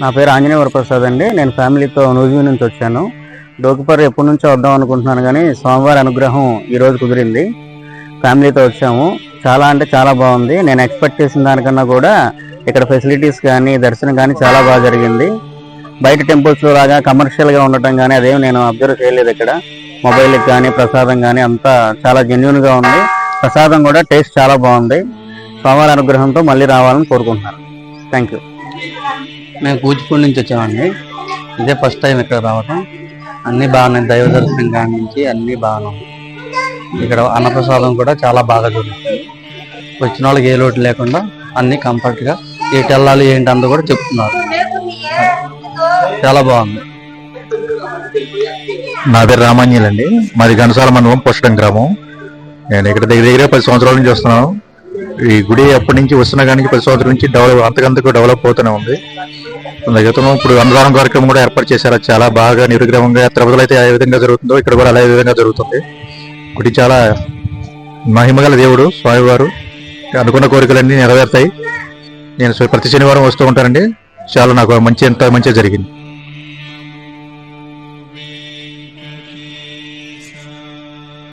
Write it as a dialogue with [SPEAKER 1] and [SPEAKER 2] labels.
[SPEAKER 1] నా పేరు ఆంజనేయ వరప్రసాద్ అండి. నేను ఫ్యామిలీతో నూజివీ నుంచి వచ్చాను. డోకిపర్రు ఎప్పటి నుంచో వద్దాం అనుకుంటున్నాను కానీ సోమవారి అనుగ్రహం ఈ రోజు కుదిరింది. ఫ్యామిలీతో వచ్చాము. చాలా అంటే చాలా బాగుంది. నేను ఎక్స్పెక్ట్ చేసిన దానికన్నా కూడా ఇక్కడ ఫెసిలిటీస్ కానీ దర్శనం కానీ చాలా బాగా జరిగింది. బయట టెంపుల్స్ లాగా కమర్షియల్గా ఉండటం కానీ అదేం నేను అబ్జర్వ్ చేయలేదు ఇక్కడ. మొబైల్ కానీ ప్రసాదం కానీ అంతా చాలా జెన్యున్గా ఉంది. ప్రసాదం కూడా టేస్ట్ చాలా బాగుంది. స్వామివారి అనుగ్రహంతో మళ్ళీ రావాలని కోరుకుంటున్నాను. థ్యాంక్ యూ మేము కూచిపూడి నుంచి వచ్చామండి. ఇదే ఫస్ట్ టైం ఇక్కడ రావడం అన్ని బాగున్నాయి. దైవ దర్శనం కాడి నుంచి అన్ని బాగున్నాయి. ఇక్కడ అన్నప్రసాదం కూడా చాలా బాగా జరుగుతుంది. వచ్చిన వాళ్ళకి ఏ లోటు లేకుండా అన్ని కంఫర్ట్గా ఎటు వెళ్ళాలి ఏంటి అంతా కూడా చెప్తున్నారు. చాలా బాగుంది.
[SPEAKER 2] నా పేరు రామాంజల్ అండి మాది ఘనసాల మండలం పుష్టం గ్రామం. నేను ఇక్కడ దగ్గర దగ్గర పది సంవత్సరాల నుంచి వస్తున్నాను. ఈ గుడి ఎప్పటి నుంచి వస్తున్నా కానీ పది సంవత్సరాల నుంచి డెవలప్ అంతకంతకు డెవలప్ అవుతూనే ఉంది. గతంలో ఇప్పుడు అన్నదానం కార్యక్రమం కూడా ఏర్పాటు చేశారు. చాలా బాగా నిర్విగ్రహంగా తిరుపతిలో అయితే ఏ విధంగా జరుగుతుందో ఇక్కడ కూడా అలాగే విధంగా జరుగుతుంది. గుడి చాలా మహిమగల దేవుడు స్వామివారు. అనుకున్న కోరికలన్నీ నెరవేరుతాయి. నేను ప్రతి శనివారం వస్తూ ఉంటానండి. చాలా నాకు మంచి ఎంత మంచిగా జరిగింది.